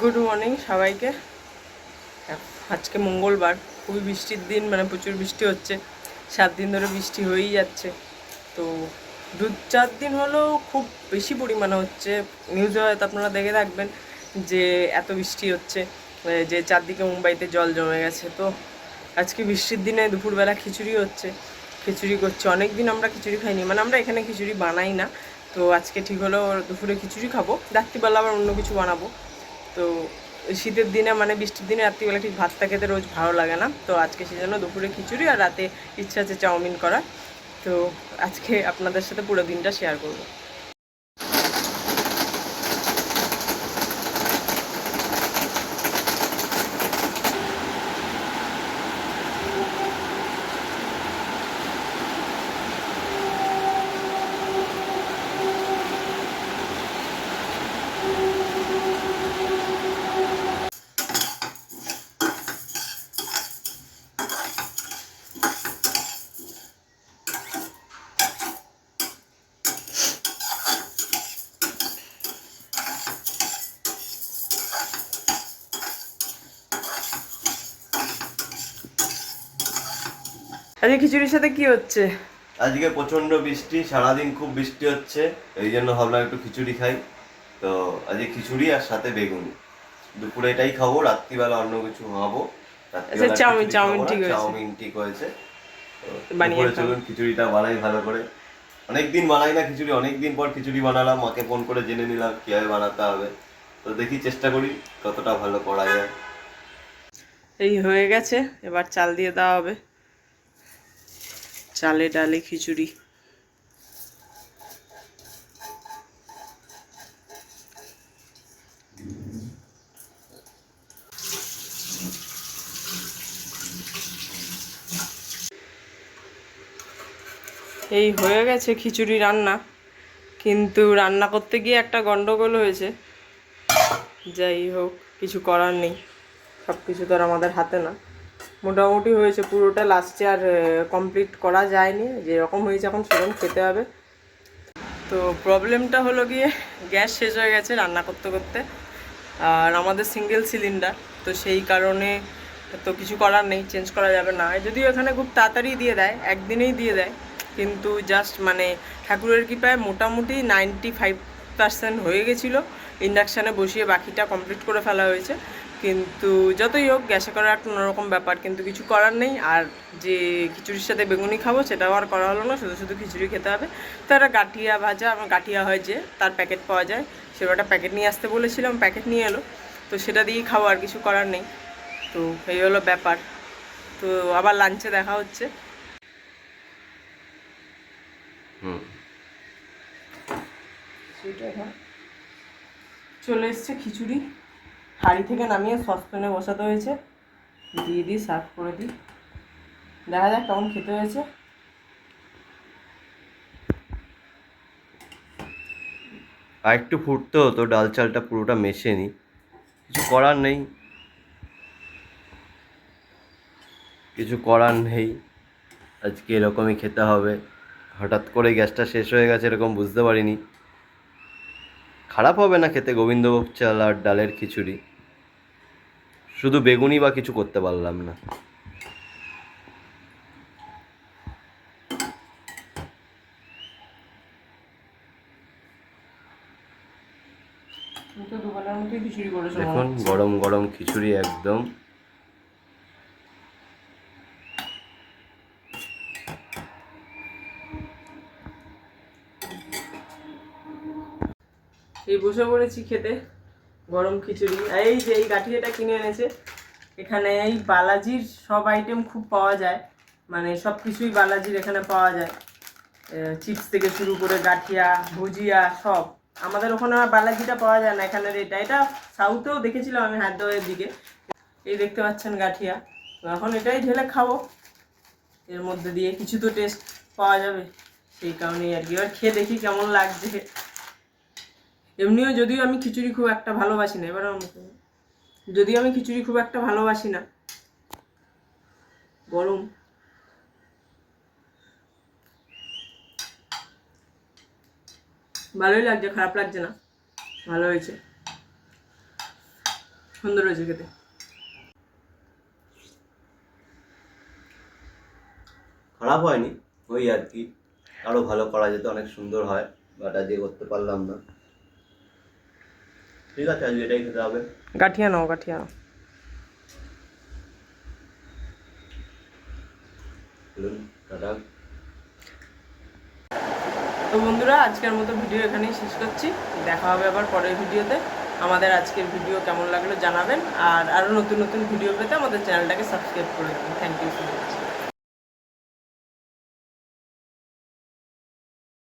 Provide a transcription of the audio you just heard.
Good morning সবাইকে। আজকে মঙ্গলবার, খুবই বৃষ্টির দিন মানে প্রচুর বৃষ্টি হচ্ছে। সাত দিন ধরে বৃষ্টি হয়েই যাচ্ছে। তো দু চার দিন হলেও খুব বেশি পরিমাণে হচ্ছে। নিউজে হয়তো আপনারা দেখে থাকবেন যে এত বৃষ্টি হচ্ছে যে চারদিকে মুম্বাইতে জল জমে গেছে। তো আজকে বৃষ্টির দিনে দুপুরবেলা খিচুড়ি হচ্ছে। খিচুড়ি করছে। অনেক দিন আমরা খিচুড়ি খাইনি। মানে আমরা এখানে খিচুড়ি বানাই না। তো আজকে ঠিক হলো, দুপুরে খিচুড়ি খাব। রাত্রিবেলা আবার অন্য কিছু বানাবো। তো শীতের দিনে মানে বৃষ্টির দিনে রাত্রিবেলা ঠিক ভাতটা খেতে রোজ ভালো লাগে না। তো আজকে সেই জন্য দুপুরে খিচুড়ি আর রাতে ইচ্ছা আছে চাউমিন করার। তো আজকে আপনাদের সাথে পুরো দিনটা শেয়ার করব। আজকে খিচুড়ির সাথে কি হচ্ছে? আজকে প্রচণ্ড বৃষ্টি সারাদিন খুব বৃষ্টি হচ্ছে এই জন্য ভাবলাম একটু খিচুড়ি খাই। তো আজকে খিচুড়ি আর সাথে বেগুন। দুপুরে এটাই খাব রাত্রিবেলা অন্য কিছু খাব। আচ্ছা, চাউমিন, চাউমিন ঠিক হয়েছে। চাউমিন ঠিক হয়েছে। বানিয়ে চলুন খিচুড়িটা বানাই ভালো করে। অনেকদিন বানাই না খিচুড়ি অনেকদিন পর খিচুড়ি বানালাম মাকে ফোন করে জেনে নিলাম কীভাবে বানাতে হবে। তো দেখি চেষ্টা করি কতটা ভালো করা যায়। এই হয়ে গেছে এবার চাল দিয়ে দেওয়া হবে। চালে ডালে খিচুড়ি। এই হয়ে গেছে খিচুড়ি রান্না। কিন্তু রান্না করতে গিয়ে একটা গন্ডগোল হয়েছে। যাই হোক, কিছু করার নেই। সব কিছু তো আর আমাদের হাতে না। মোটামুটি হয়েছে, পুরোটা লাস্টে আর কমপ্লিট করা যায়নি। যেরকম হয়েছে এখন সেরকম খেতে হবে। তো প্রবলেমটা হলো গিয়ে, গ্যাস শেষ হয়ে গেছে রান্না করতে করতে। আর আমাদের সিঙ্গেল সিলিন্ডার তো সেই কারণে তো কিছু করার নেই চেঞ্জ করা যাবে না। যদিও এখানে খুব তাড়াতাড়ি দিয়ে দেয়, একদিনেই দিয়ে দেয়, কিন্তু জাস্ট মানে ঠাকুরের কৃপায় মোটামুটি নাইনটি ফাইভ পার্সেন্ট হয়ে গেছিল। ইন্ডাকশানে বসিয়ে বাকিটা কমপ্লিট করে ফেলা হয়েছে। কিন্তু যতই হোক গ্যাসে করার একটা অন্যরকম ব্যাপার কিন্তু কিছু করার নেই। আর যে খিচুড়ির সাথে বেগুনি খাব সেটাও আর করা হলো না শুধু শুধু খিচুড়ি খেতে হবে। তো একটা গাঠিয়া ভাজা আমার গাঠিয়া হয় যে তার প্যাকেট পাওয়া যায়। সেটা একটা প্যাকেট নিয়ে আসতে বলেছিলাম প্যাকেট নিয়ে এলো। তো সেটা দিয়েই খাব আর কিছু করার নেই। তো এই হলো ব্যাপার। তো আবার লাঞ্চে দেখা হচ্ছে। হুম। সেটা এখন চলে এসছে খিচুড়ি। হাঁড়ি থেকে নামিয়ে সসপ্যানে বসাতে হয়েছে। দিয়ে দিই সার্ভ করে দিই। দেখা যাক কেমন খেতে হয়েছে। আর একটু ফুটতে হতো ডাল চালটা পুরোটা মেশে নি। কিছু করার নেই। কিছু করার নেই। আজকে এরকমই খেতে হবে। হঠাৎ করে গ্যাসটা শেষ হয়ে গেছে এরকম বুঝতে পারিনি। খারাপ হবে না খেতে গোবিন্দভোগ চাল আর ডালের খিচুড়ি। শুধু বেগুনি বা কিছু করতে পারলাম না। দেখুন গরম গরম খিচুড়ি একদম। এই বসে পড়েছি খেতে। গরম খিচুড়ি। এই যে এই গাঠিয়াটা কিনে এনেছে, এখানে এই বালাজির সব আইটেম খুব পাওয়া যায়। মানে সব কিছুই বালাজির এখানে পাওয়া যায়। চিপস থেকে শুরু করে গাঠিয়া, ভুজিয়া, সব। আমাদের ওখানে বালাজিটা পাওয়া যায় না এখানের এটা এটা সাউথেও দেখেছিলাম আমি হায়দ্রাবাদের দিকে। এই দেখতে পাচ্ছেন গাঠিয়া। তো এখন এটাই ঢেলে খাব। এর মধ্যে দিয়ে কিছু তো টেস্ট পাওয়া যাবে। সেই কারণেই আর কি। এবার খেয়ে দেখি কেমন লাগছে। এমনিও যদিও আমি খিচুড়ি খুব একটা ভালোবাসি না, এবার যদিও আমি খিচুড়ি খুব একটা ভালোবাসি না। গরম। ভালোই লাগছে, খারাপ লাগছে না। ভালো হয়েছে। সুন্দর হয়েছে খেতে। খারাপ হয়নি, ওই আর কি। আরও ভালো করা যেত, অনেক সুন্দর হয়, বাট আজকে করতে পারলাম না। ঠিক আছে আজকে এটাই খেতে হবে গাঠিয়া নাও গাঠিয়া নাও তো বন্ধুরা আজকের মতো ভিডিও এখানেই শেষ করছি। দেখা হবে আবার পরের ভিডিওতে। আমাদের আজকের ভিডিও কেমন লাগল জানাবেন। আর আরও নতুন নতুন ভিডিও পেতে আমাদের চ্যানেলটাকে সাবস্ক্রাইব করে দেবেন থ্যাংক ইউ সো মাচ